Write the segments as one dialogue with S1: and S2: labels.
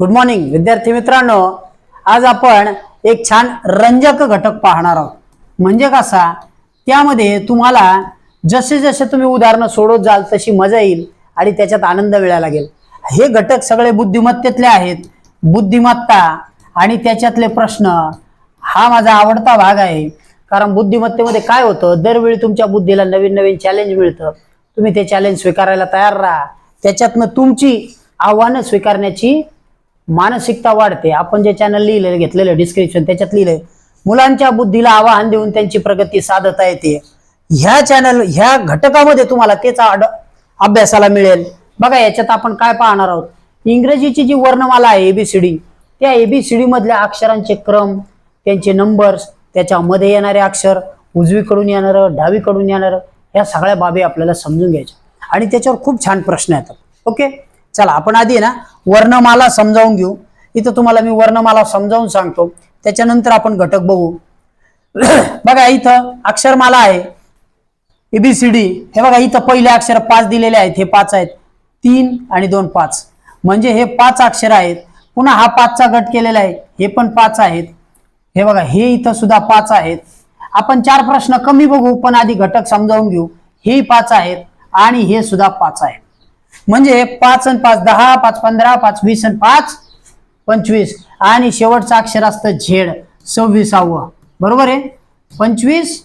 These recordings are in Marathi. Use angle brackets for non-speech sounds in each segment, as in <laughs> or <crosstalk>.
S1: गुड मॉर्निंग विद्यार्थी मित्रांनो. आज आपण एक छान रंजक घटक पाहणार आहोत. म्हणजे कसा? त्यामध्ये तुम्हाला जसे जसे तुम्ही उदाहरणं सोडत जाल तशी मजा येईल आणि त्याच्यात आनंद मिळायला लागेल. हे घटक सगळे बुद्धिमत्तेतले आहेत. बुद्धिमत्ता आणि त्याच्यातले प्रश्न हा माझा आवडता भाग आहे. कारण बुद्धिमत्तेमध्ये काय होतं? दरवेळी तुमच्या बुद्धीला नवीन नवीन चॅलेंज मिळतं. तुम्ही ते चॅलेंज स्वीकारायला तयार राहा. त्याच्यातनं तुमची आव्हानं स्वीकारण्याची मानसिकता वाढते. आपण जे चॅनल लिहिलेलं घेतलेलं डिस्क्रिप्शन त्याच्यात लिहिलंय मुलांच्या बुद्धीला आवाहन देऊन त्यांची प्रगती साधता येते. ह्या चॅनल ह्या घटकामध्ये तुम्हाला तेच अभ्यासाला मिळेल. बघा याच्यात आपण काय पाहणार आहोत? इंग्रजीची जी वर्णमाला आहे एबीसीडी त्या एबीसीडी मधल्या अक्षरांचे क्रम त्यांचे नंबर्स त्याच्यामध्ये येणारे अक्षर उजवीकडून येणारं डावीकडून येणारं या सगळ्या बाबी आपल्याला समजून घ्यायच्या. आणि त्याच्यावर खूप छान प्रश्न येतात. ओके? चला आपण आधी ना वर्णमाला समजावून घेऊ. इथं तुम्हाला मी वर्णमाला समजावून सांगतो. त्याच्यानंतर आपण घटक बघू. <clears throat> बघा इथं अक्षरमाला आहे. एबीसीडी हे बघा इथं पहिले अक्षर पाच दिलेले आहेत. हे पाच आहेत. तीन आणि दोन पाच. म्हणजे हे पाच अक्षर आहेत. पुन्हा हा पाचचा गट केलेला आहे. हे पण पाच आहेत. हे बघा हे इथं सुद्धा पाच आहेत. आपण चार प्रश्न कमी बघू पण आधी घटक समजावून घेऊ. हे पाच आहेत आणि हे सुद्धा पाच आहेत. म्हणजे पाच आणि पाच दहा पाच पंधरा पाच वीस आणि पाच पंचवीस. आणि शेवटचं अक्षर असतं झेड सव्वीसावं. बरोबर आहे? पंचवीस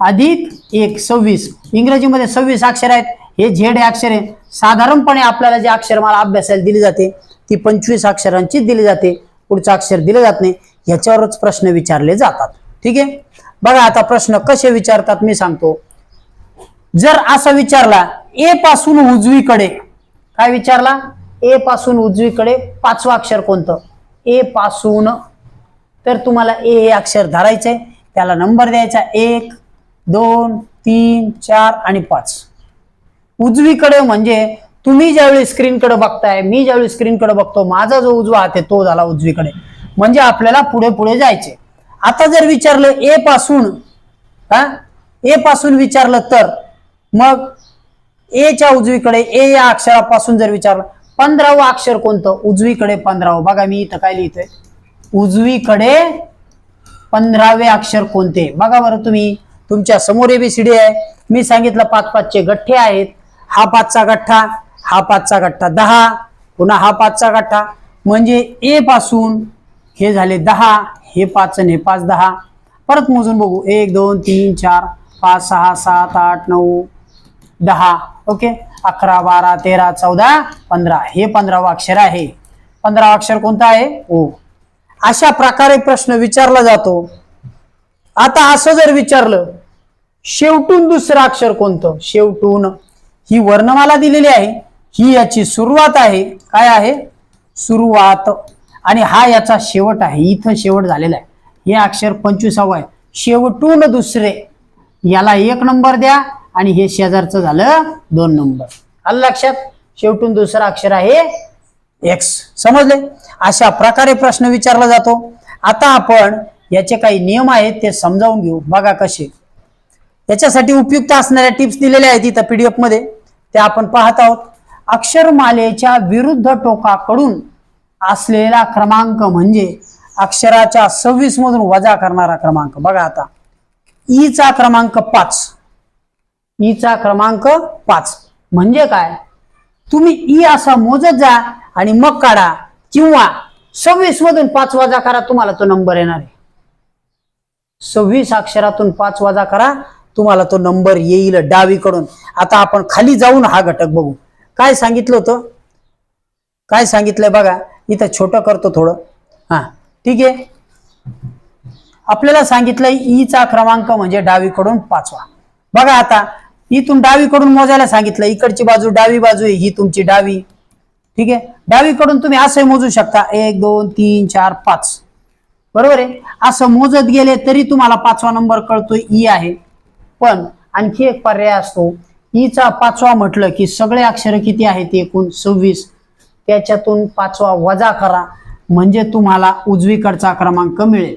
S1: अधिक एक सव्वीस. इंग्रजीमध्ये सव्वीस अक्षर आहेत. हे झेड हे अक्षर आहे. साधारणपणे आपल्याला जे अक्षरमाला अभ्यासाला दिली जाते ती पंचवीस अक्षरांचीच दिली जाते. पुढचं अक्षर दिलं जात नाही. ह्याच्यावरच प्रश्न विचारले जातात. ठीक आहे? बघा आता प्रश्न कसे विचारतात मी सांगतो. जर असं विचारला ए पासून उजवीकडे काय विचारला? ए पासून उजवीकडे पाचवं अक्षर कोणतं? ए पासून. तर तुम्हाला ए हे अक्षर धरायचंय त्याला नंबर द्यायचा एक दोन तीन चार आणि पाच. उजवीकडे म्हणजे तुम्ही ज्यावेळी स्क्रीनकडे बघताय मी ज्यावेळी स्क्रीनकडे बघतो माझा जो उजवा हात आहे तो झाला उजवीकडे. म्हणजे आपल्याला पुढे पुढे जायचे आता जर विचारलं ए पासून हा? ए पासून विचारलं तर मग एच्या उजवीकडे ए या अक्षरापासून जर विचारलं पंधरावं अक्षर कोणतं? उजवीकडे पंधरावं. बघा मी इथं काय लिहितोय? उजवीकडे पंधरावे अक्षर कोणते? बघा बरं तुम्ही. तुमच्यासमोर एबीसीडी आहे. मी सांगितलं पाच पाचचे गठ्ठे आहेत. हा पाचचा गठ्ठा हा पाचचा गठ्ठा दहा पुन्हा हा पाचचा गठ्ठा. म्हणजे ए पासून हे झाले दहा हे पाच आणि हे पाच दहा. परत मोजून बघू. एक दोन तीन चार पाच सहा सात आठ नऊ दहा ओके? अकरा बारा तेरा चौदा पंधरा. हे पंधरावं अक्षर आहे. पंधरावं अक्षर कोणतं आहे? ओ. अशा प्रकारे प्रश्न विचारला जातो. आता असं जर विचारलं शेवटून दुसरं अक्षर कोणतं? शेवटून. ही वर्णमाला दिलेली आहे. ही याची सुरुवात आहे. काय आहे? सुरुवात. आणि हा याचा शेवट आहे. इथं शेवट झालेला आहे. हे अक्षर पंचवीसावं आहे. शेवटून दुसरे. याला एक नंबर द्या. आणि हे शेजारचं झालं दोन नंबर. आलं लक्षात? शेवटून दुसरं अक्षर आहे एक्स समजले? अशा प्रकारे प्रश्न विचारला जातो. आता आपण याचे काही नियम आहेत ते समजावून घेऊ. बघा कसे. याच्यासाठी उपयुक्त असणाऱ्या टिप्स दिलेल्या आहेत इथं पीडीएफमध्ये. त्या आपण पाहत आहोत. अक्षरमालेच्या विरुद्ध टोकाकडून असलेला क्रमांक म्हणजे अक्षराच्या सव्वीस मधून वजा करणारा क्रमांक. बघा आता. E ईचा क्रमांक पाच. ईचा क्रमांक पाच. म्हणजे काय? तुम्ही ई असा मोजत जा आणि मग काढा. किंवा सव्वीस मधून पाच वाजा करा तुम्हाला तो नंबर येणार आहे. सव्वीस अक्षरातून पाच वाजा करा तुम्हाला तो नंबर येईल डावीकडून. आता आपण खाली जाऊन हा घटक बघू. काय सांगितलं होतं? काय सांगितलंय बघा. इथं छोटं करतो थोडं. हा ठीक आहे. आपल्याला सांगितलंय ईचा क्रमांक म्हणजे डावीकडून पाचवा. बघा आता इथून डावीकडून मोजायला सांगितलं इकडची बाजू डावी बाजू आहे ही तुमची डावी. ठीक आहे? डावीकडून तुम्ही असं मोजू शकता एक दोन तीन चार पाच. बरोबर आहे? असं मोजत गेले तरी तुम्हाला पाचवा नंबर कळतोय ई आहे. पण आणखी एक पर्याय असतो. ईचा पाचवा म्हटलं की सगळे अक्षर किती आहेत? एकूण सव्वीस. त्याच्यातून पाचवा वजा करा म्हणजे तुम्हाला उजवीकडचा क्रमांक मिळेल.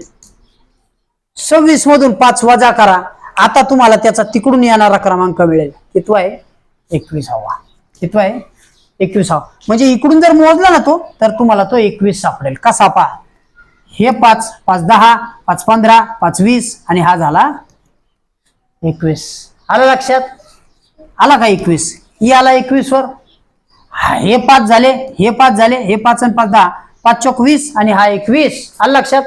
S1: सव्वीस मधून पाच वजा करा आता तुम्हाला त्याचा तिकडून येणारा क्रमांक मिळेल. कितवा आहे? एकविसावा. कितवा आहे? एकविसावा. म्हणजे इकडून जर मोजला ना तो तर तुम्हाला तो एकवीस सापडेल. कसा पहा? हे पाच पाच दहा पाच पंधरा पाच वीस आणि हा झाला एकवीस. आला लक्षात? आला का एकवीस? ही आला एकवीस वर. हे पाच झाले हे पाच झाले हे पाच आणि पाच दहा. पाच चोक वीस आणि हा एकवीस. आला लक्षात?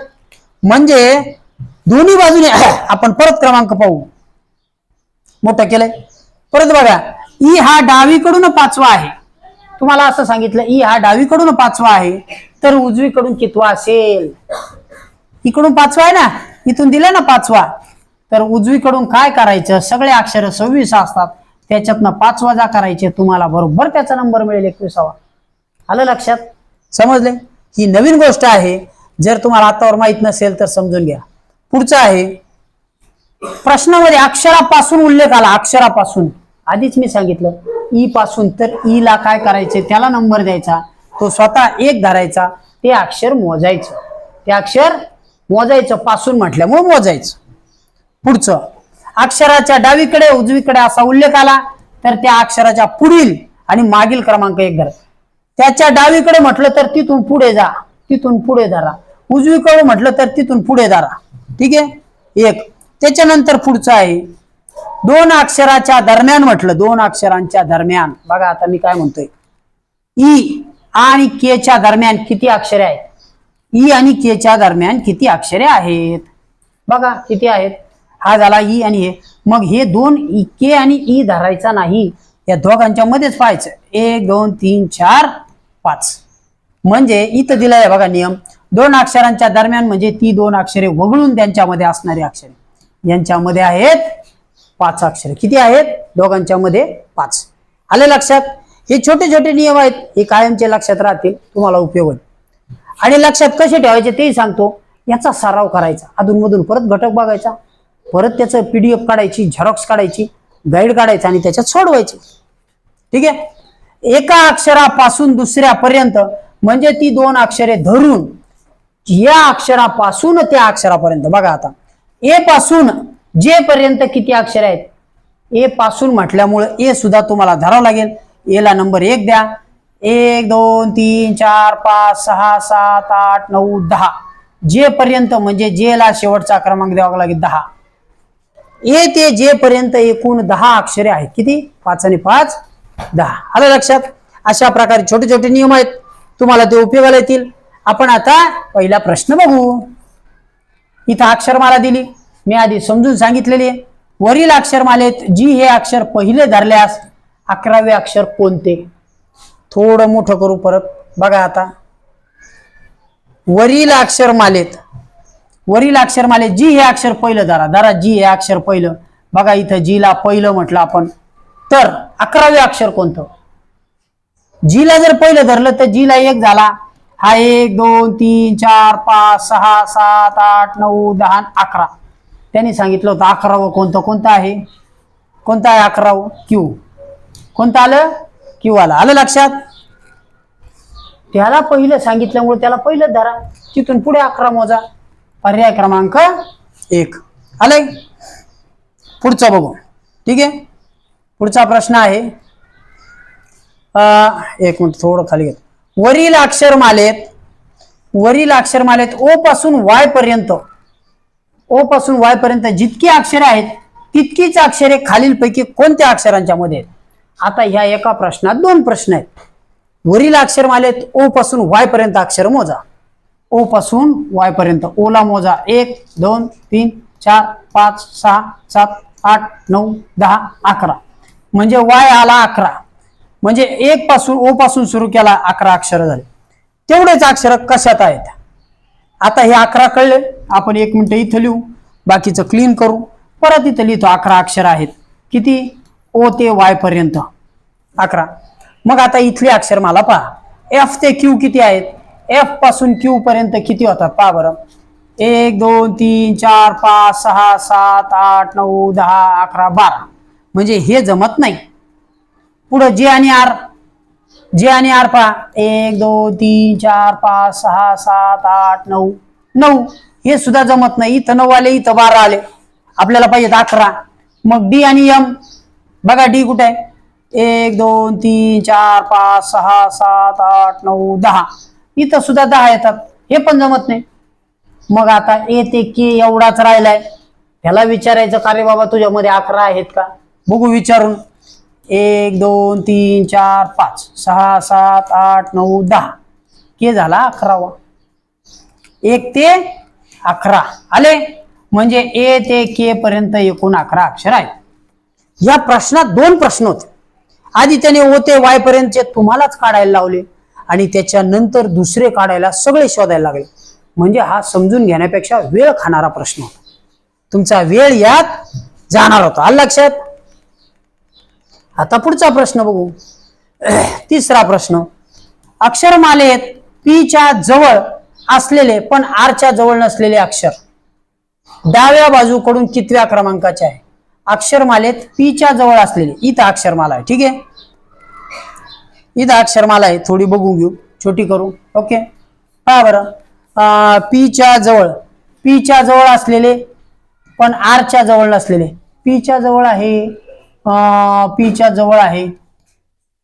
S1: म्हणजे दोन्ही बाजूने <clears throat> आपण परत क्रमांक पाहू. मोठं केलंय. परत बघा ई हा डावीकडून पाचवा आहे. तुम्हाला असं सांगितलं ई हा डावीकडून पाचवा आहे तर उजवीकडून कितवा असेल? इकडून पाचवा आहे ना? इथून दिला ना पाचवा. तर उजवीकडून काय करायचं? सगळे अक्षर सव्वीस असतात. त्याच्यातनं पाच वजा करायचे तुम्हाला बरोबर त्याचा नंबर मिळेल एकविसावा. आलं लक्षात? समजले? ही नवीन गोष्ट आहे. जर तुम्हाला आतावर माहीत नसेल तर समजून घ्या. पुढचं आहे. प्रश्नामध्ये अक्षरापासून उल्लेख आला अक्षरापासून. आधीच मी सांगितलं ई पासून तर ई ला काय करायचे त्याला नंबर द्यायचा तो स्वतः एक धरायचा ते अक्षर मोजायचं. ते अक्षर मोजायचं पासून म्हटल्यामुळे मोजायचं. पुढचं अक्षराच्या डावीकडे उजवीकडे असा उल्लेख आला तर त्या अक्षराच्या पुढील आणि मागील क्रमांक एक धरा. त्याच्या डावीकडे म्हटलं तर तिथून पुढे जा तिथून पुढे धरा. उजवीकडे म्हटलं तर तिथून पुढे धरा. ठीक आहे? एक. त्याच्यानंतर पुढचं आहे. दोन अक्षराच्या दरम्यान म्हटलं दोन अक्षरांच्या दरम्यान. बघा आता मी काय म्हणतोय. ई आणि के च्या दरम्यान किती अक्षरे आहेत? ई आणि के च्या दरम्यान किती अक्षरे आहेत? बघा किती आहेत? हा झाला ई आणि हे. मग हे दोन ई के आणि ई धरायचा नाही. या दोघांच्या मध्येच पाहायचं. एक दोन तीन चार पाच. म्हणजे इथं दिलाय आहे बघा नियम. दोन अक्षरांच्या दरम्यान म्हणजे ती दोन अक्षरे वगळून त्यांच्यामध्ये असणारी अक्षरे. यांच्यामध्ये आहेत पाच अक्षरे. किती आहेत? दोघांच्या मध्ये पाच. आले लक्षात? हे छोटे छोटे नियम आहेत. हे कायमचे लक्षात राहतील. तुम्हाला उपयोग होईल. आणि लक्षात कसे ठेवायचे तेही सांगतो. याचा सराव करायचा. अधूनमधून परत घटक बघायचा. परत त्याचं पीडीएफ काढायची झेरॉक्स काढायची गाईड काढायचं आणि त्याच्यात सोडवायची. ठीक आहे? एका अक्षरापासून दुसऱ्यापर्यंत म्हणजे ती दोन अक्षरे धरून या अक्षरापासून त्या अक्षरापर्यंत. बघा आता. ए पासून जे पर्यंत किती अक्षर आहेत? ए पासून म्हटल्यामुळं ए सुद्धा तुम्हाला धरावं लागेल. एला नंबर एक द्या. एक दोन तीन चार पाच सहा सात आठ नऊ दहा. जे पर्यंत म्हणजे जे ला शेवटचा क्रमांक द्यावा लागेल दहा. ए ते जे पर्यंत एकूण दहा अक्षरे आहेत. किती? पाच आणि पाच दहा. आलं लक्षात? अशा प्रकारे छोटे छोटे नियम आहेत. तुम्हाला ते उपयोगाला येतील. आपण आता पहिला प्रश्न बघू. इथं अक्षरमाला दिली. मी आधी समजून सांगितलेली आहे. वरील अक्षरमालेत जी हे अक्षर पहिले धरल्यास अकरावे अक्षर कोणते? थोडं मोठं करू परत. बघा आता. वरील अक्षरमालेत वरील अक्षरमालेत जी हे अक्षर पहिलं धरा. धरा जी हे अक्षर पहिलं. बघा इथं जीला पहिलं म्हटलं आपण. तर अकरावे अक्षर कोणतं? जीला जर पहिलं धरलं तर जीला एक झाला. हा एक दोन तीन चार पाच सहा सात आठ नऊ दहा अकरा. त्यांनी सांगितलं होतं अकरावं कोणतं? कोणतं आहे? कोणतं आहे अकरावं? क्यू कोणतं आलं? क्यू आलं. आलं लक्षात? त्याला पहिलं सांगितल्यामुळे त्याला पहिलं धरा. तिथून पुढे अकरा मोजा. पर्याय क्रमांक एक. आलंय? पुढचा बघू. ठीक आहे? पुढचा प्रश्न आहे. अं, एक मिनिट थोडं खाली घेतो वरील अक्षरमालेत वरील अक्षरमालेत ओ पासून वाय पर्यंत ओ पासून वाय पर्यंत जितकी अक्षरे आहेत तितकीच अक्षरे खालीलपैकी कोणत्या अक्षरांच्या मध्ये आहेत? आता ह्या एका प्रश्नात दोन प्रश्न आहेत. वरील अक्षरमालेत ओ पासून वाय पर्यंत अक्षर मोजा. ओ पासून वाय पर्यंत. ओला मोजा. एक दोन तीन चार पाच सहा सात आठ नऊ दहा अकरा. म्हणजे वाय आला अकरा. म्हणजे एक पासून ओ पासून सुरू केला अकरा अक्षर झाले. तेवढेच अक्षर कशात आहेत? आता हे अकरा कळले. आपण एक मिनिट इथं लिहू. बाकीचं क्लीन करू. परत इथं लिहितो अकरा अक्षर आहेत. किती? ओ ते वाय पर्यंत. अकरा. मग आता इथले अक्षर मला पहा. एफ ते क्यू किती आहेत? एफपासून क्यू पर्यंत किती होतात? पहा बरं. एक दोन तीन चार पाच सहा सात आठ नऊ दहा अकरा बारा. म्हणजे हे जमत नाही. पुढं जे आणि आर. जे आणि आर पहा. एक दोन तीन चार पाच सहा सात आठ नऊ. नऊ. हे सुद्धा जमत नाही. इथं नऊ आले इथं बारा आले. आपल्याला पाहिजेत अकरा. मग डी आणि एम. बघा डी कुठे आहे? एक दोन तीन चार पाच सहा सात आठ नऊ दहा. इथं सुद्धा दहा येतात. हे पण जमत नाही. मग आता ए ते के एवढाच राहिलाय. ह्याला विचारायचं का रे बाबा तुझ्यामध्ये अकरा आहेत का? बघू विचारून. एक दोन तीन चार पाच. सहा सात आठ नऊ दहा. के झाला अकरावा? एक ते अकरा. आले? म्हणजे ए ते के पर्यंत एकूण अकरा अक्षर आहेत. या प्रश्नात दोन प्रश्न होते. आधी त्याने ओ ते वाय पर्यंतचे तुम्हालाच काढायला लावले. आणि त्याच्यानंतर दुसरे काढायला सगळे शोधायला लागले. म्हणजे हा समजून घेण्यापेक्षा वेळ खाणारा प्रश्न होता. तुमचा वेळ यात जाणार होता. आल लक्षात? आता पुढचा प्रश्न बघू. तिसरा प्रश्न. अक्षरमालेत पीच्या जवळ असलेले पण आरच्या जवळ नसलेले अक्षर. डाव्या बाजूकडून कितव्या क्रमांकाचे आहे. अक्षरमालेत पीच्या जवळ असलेले. इथं अक्षरमाला आहे. ठीक आहे? इथं अक्षरमाला आहे. थोडी बघून घेऊ. छोटी करू. ओके? पहा बरं. पीच्या जवळ. पीच्या जवळ असलेले पण आरच्या जवळ नसलेले. पीच्या जवळ आहे. पीच्या जवळ आहे.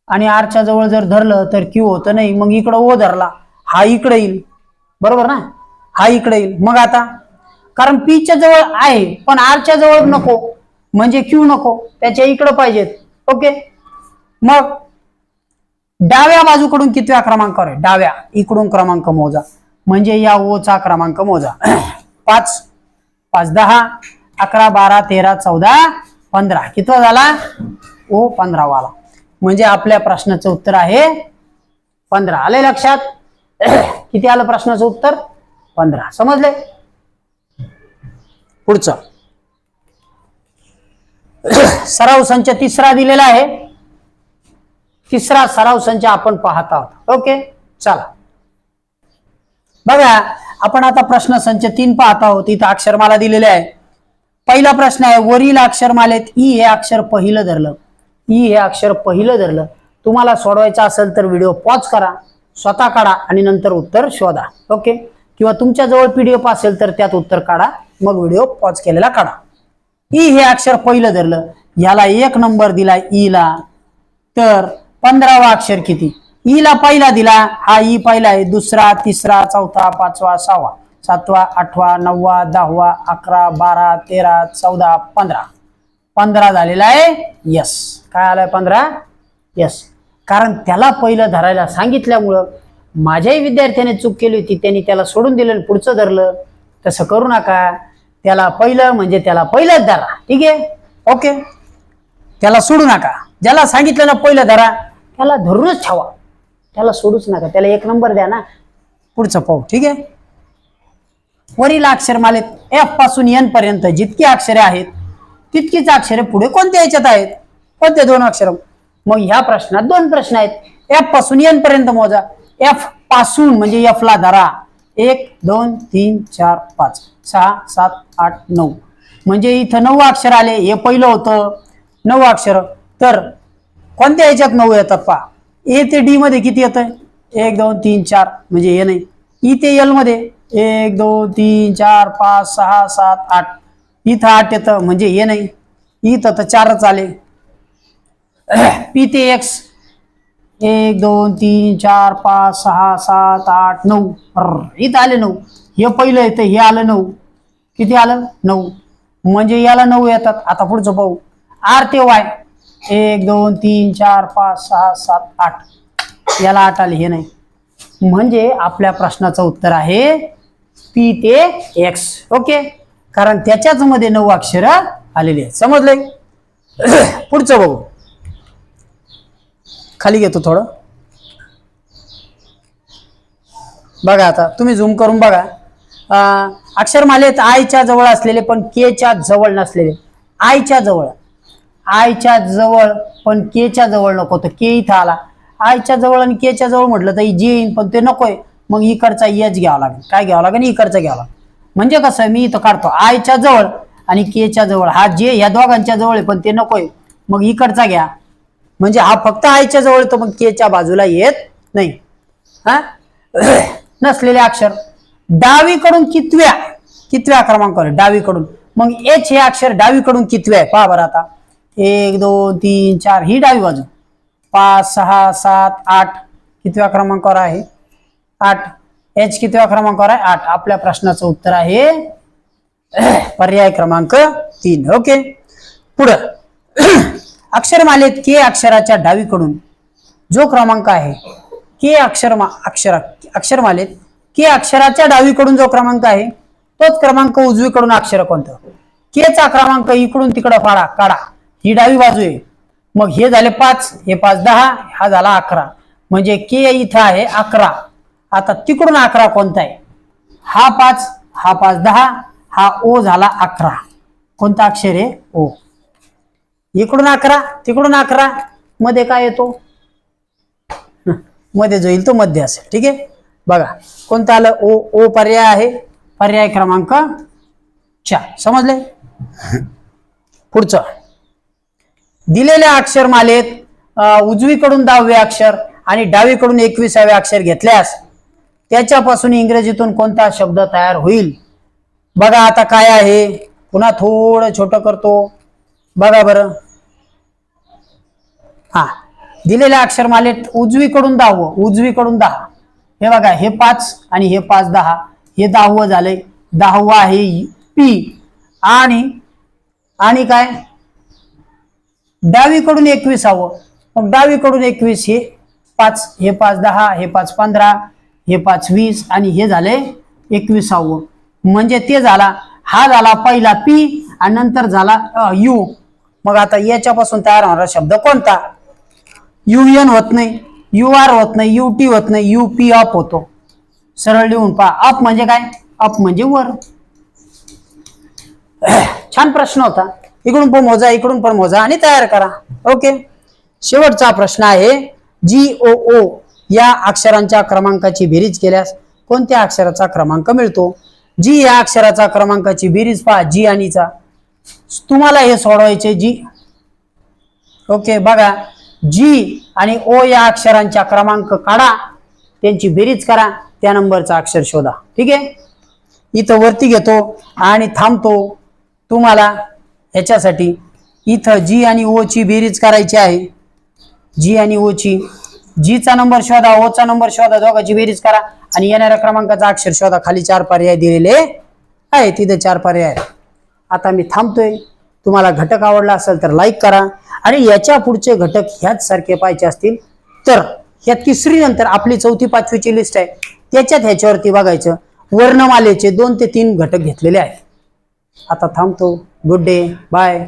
S1: आणि आरच्या जवळ जर धरलं तर क्यू होतं नाही. मग इकडं ओ धरला. हा इकडे येईल. बरोबर ना? हा इकडे येईल. मग आता? कारण पीच्या जवळ आहे पण आरच्या जवळ नको. म्हणजे क्यू नको. त्याच्या इकडं पाहिजेत. ओके? मग? डाव्या बाजूकडून कितव्या क्रमांकावर आहे? डाव्या. इकडून क्रमांक मोजा. म्हणजे या ओचा क्रमांक मोजा. <clears throat> पाच. पाच दहा. अकरा बारा तेरा चौदा. पंधरा. कितवा झाला? ओ पंधरावाला. म्हणजे आपल्या प्रश्नाचं उत्तर आहे पंधरा. आले लक्षात? <clears throat> किती आलं प्रश्नाचं उत्तर? पंधरा. समजले? पुढचं. <clears throat> सराव संच तिसरा दिलेला आहे. तिसरा सराव संच आपण पाहत आहोत. ओके? चला. बघा आपण आता प्रश्न संच तीन पाहत आहोत. इथं अक्षरमाला दिलेले आहे. पहिला प्रश्न आहे वरील अक्षरमालेत ई हे अक्षर पहिलं धरलं. ई हे अक्षर पहिलं धरलं. तुम्हाला सोडवायचं असेल तर व्हिडिओ पॉज करा स्वतः काढा आणि नंतर उत्तर शोधा. ओके? किंवा तुमच्या जवळ पीडीएफ असेल तर त्यात उत्तर काढा मग व्हिडिओ पॉज केलेला काढा. ई हे अक्षर पहिलं धरलं. याला एक नंबर दिला ई ला. तर पंधरावा अक्षर किती? ई ला पहिला दिला. हा ई पहिला आहे दुसरा तिसरा चौथा पाचवा सहावा. सातवा आठवा नववा दहावा अकरा बारा तेरा चौदा पंधरा. पंधरा झालेला आहे? यस काय आलाय पंधरा? यस कारण त्याला पहिलं धरायला सांगितल्यामुळं माझ्याही विद्यार्थ्याने चूक केली होती. त्यांनी त्याला सोडून दिलं आणि पुढचं धरलं. तसं करू नका. त्याला पहिलं म्हणजे त्याला पहिलंच धरा. ठीक आहे? ओके त्याला सोडू नका. ज्याला सांगितलं ना पहिलं धरा त्याला धरूनच ठेवा. त्याला सोडूच नका. त्याला एक नंबर द्या ना. पुढचं पाहू. ठीक आहे? वरील अक्षरमालेत एफपासून एन पर्यंत जितकी अक्षरे आहेत तितकीच अक्षरे पुढे कोणत्या याच्यात आहेत? कोणते दोन अक्षर? मग ह्या प्रश्नात दोन प्रश्न आहेत. एफपासून एन पर्यंत मोजा. एफपासून म्हणजे एफ ला धरा. एक दोन तीन चार पाच सहा सात आठ नऊ. म्हणजे इथं नऊ अक्षर आले. हे पहिलं होतं. नऊ अक्षर. तर कोणत्या याच्यात नऊ येतात पा ए ते डी मध्ये किती येतं एक दोन तीन चार. म्हणजे हे नाही. ई ते एलमध्ये. एक दोन तीन चार पाच सहा सात आठ. इथं आठ येतं म्हणजे हे नाही. इथं तर चारच आले. पी ते एक्स एक दोन तीन चार पाच सहा सात आठ नऊ. इथं आले नऊ. हे पहिलं येतं हे आलं नऊ. किती आलं? नऊ. म्हणजे याला नऊ येतात. आता पुढचं पाहू. आर ते वाय एक दोन तीन चार पाच सहा सात आठ. याला आठ आले हे नाही. म्हणजे आपल्या प्रश्नाचं उत्तर आहे पी ते एक्स ओके कारण त्याच्याच मध्ये नऊ अक्षर आलेली आहेत. समजले <coughs> पुढचं बघू. खाली घेतो थोडं. बघा आता तुम्ही झूम करून बघा. अं, अक्षरमालेत आयच्या जवळ असलेले पण केच्या जवळ नसलेले. आयच्या जवळ. आयच्या जवळ पण केच्या जवळ नको. तर के इथं आला. आयच्या जवळ आणि केच्या जवळ म्हटलं तर जे येईन पण ते नकोय. मग इकडचा एच घ्यावा लागेल. काय घ्यावं लागेल? इकडचा घ्यावा लागेल. म्हणजे कसं मी इथं काढतो. आयच्या जवळ आणि केच्या जवळ. हा जे ह्या दोघांच्या जवळ आहे पण ते नकोय मग इकडचा घ्या. म्हणजे हा फक्त आयच्या जवळ तो मग केच्या बाजूला येत नाही. हा? <clears throat> नसलेले अक्षर. डावीकडून कितव्या? कितव्या क्रमांकावर आहे? डावीकडून. मग एच हे अक्षर डावीकडून कितव्या आहे? पहा बरं आता. एक दोन तीन चार. ही डावी बाजू. पाच सहा सात आठ कितव्या क्रमांकावर आहे? आठ. एच कितव्या क्रमांकावर आहे? आठ. आपल्या प्रश्नाचं उत्तर आहे <clears throat> पर्याय क्रमांक तीन. ओके पुढं. <clears throat> अक्षरमालेत के अक्षराच्या डावीकडून जो क्रमांक आहे के अक्षर अक्षर अक्षरमालेत के अक्षराच्या डावीकडून जो क्रमांक आहे तोच क्रमांक उजवीकडून अक्षर कोणतं? के चा क्रमांक इकडून तिकडं फाडा काढा. ही डावी बाजू आहे. मग हे झाले पाच हे पाच दहा हा झाला अकरा. म्हणजे के इथं आहे अकरा. आता तिकडून अकरा कोणता आहे? हा पाच हा पाच दहा हा ओ झाला अकरा. कोणता अक्षर आहे? ओ. इकडून अकरा तिकडून अकरा. मध्ये काय येतो? <laughs> मध्ये जो येईल तो मध्ये असेल. ठीक आहे? बघा कोणतं आलं? ओ ओ पर्याय आहे. पर्याय क्रमांक चार. समजले? पुढचं. दिलेल्या अक्षरमालेत उजवीकडून दहावे अक्षर आणि डावीकडून एकविसावे अक्षर घेतल्यास त्याच्यापासून इंग्रजीतून कोणता शब्द तयार होईल? बघा आता काय आहे. पुन्हा थोडं छोटं करतो. बघा बरं. हा. दिलेल्या अक्षरमालेत उजवीकडून दहावं उजवीकडून दहा. हे बघा हे पाच आणि हे पाच दहा. हे दहावं झालंय. दहावं आहे पी आणि आणि काय? डावीकडून एकवीसावं. मग डावीकडून एकवीस हे पाच हे पाच दहा हे पाच पंधरा. हे पाच वीस आणि हे झाले एकविसावं. म्हणजे ते झाला हा झाला पहिला पी आणि नंतर झाला यू मग आता याच्यापासून तयार होणारा शब्द कोणता? यू एन होत नाही यू आर होत नाही यू टी होत नाही यू पी अप होतो. सरळ लिहून पहा. अप म्हणजे काय? अप म्हणजे वर. छान प्रश्न होता. इकडून पण मोजा इकडून पण मोजा आणि तयार करा. ओके शेवटचा प्रश्न आहे जी ओ ओ या अक्षरांच्या क्रमांकाची बेरीज केल्यास कोणत्या अक्षराचा क्रमांक मिळतो? जी या अक्षराचा क्रमांकाची बेरीज पहा जी आणि चा. तुम्हाला हे सोडवायचे जी. ओके बघा. जी आणि ओ या अक्षरांच्या क्रमांक काढा त्यांची बेरीज करा त्या नंबरचा अक्षर शोधा. ठीक आहे? इथं वरती घेतो आणि थांबतो. तुम्हाला ह्याच्यासाठी इथं जी आणि ओ ची बेरीज करायची आहे. जी आणि ओ ची जीचा नंबर शोधा ओ चा नंबर शोधा दोघांची बेरीज करा. आणि येणाऱ्या क्रमांकाचा अक्षर शोधा. खाली चार पर्याय दिलेले आहे तिथे चार पर्याय आता मी थांबतोय. तुम्हाला घटक आवडला असेल तर लाईक करा. आणि याच्या पुढचे घटक ह्याच सारखे पाहिजे असतील तर ह्या तिसरी नंतर आपली चौथी पाचवीची लिस्ट आहे. त्याच्यात ह्याच्यावरती बघायचं. वर्णमालेचे दोन ते तीन घटक घेतलेले आहेत. आता थांबतो. Good day bye